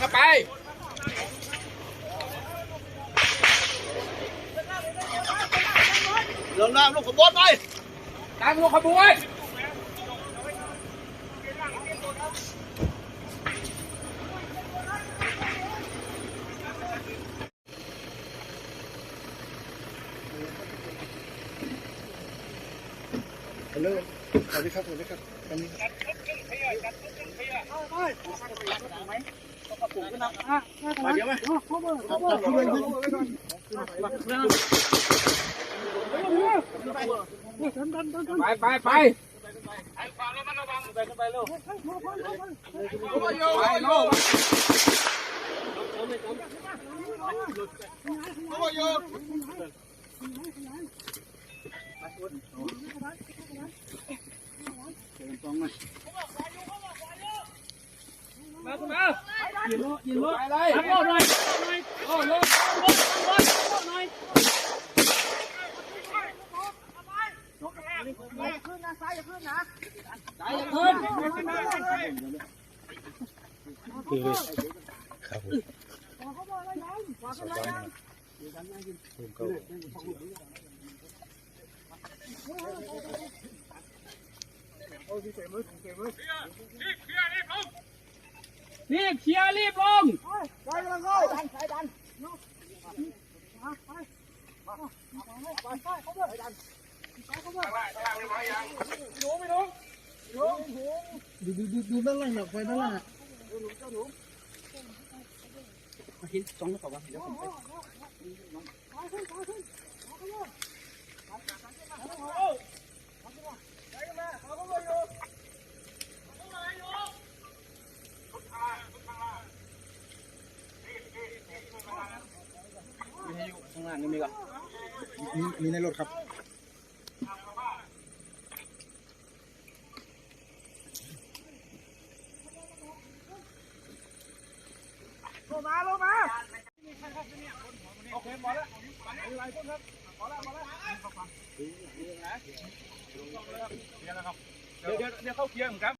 เข้าไปลงน้ำลูกขบวนไปตามลูกขบวนเริ่มสวัสดีครับสวัสดีครับอันนี้ไปไปไปไป Nhìn lộ, nhìn lộ. Thắng lộ rồi. Lộ, lộ, lộ, lộ, Sai อย่าขึ้นนะ sai อย่าขึ้นคือครับผมสบายนะผมก็โอ้ยเตะมือเตะมือรีบเคลียร์รีบลงไปไปไปดัน ไปดันดูดูดูดูด้านล่างหน่อยไปด้านล่างเห็นสองกระสอบเห็นแล้วผมไปข้างล่างนี่มีก่อมีมีในรถครับลงมาลงมา โอเคหมดแล้วหลายคนครับหมดแล้วหมดแล้วเดี๋ยวเดี๋ยวเดี๋ยวเข้าเคลียร์ครับ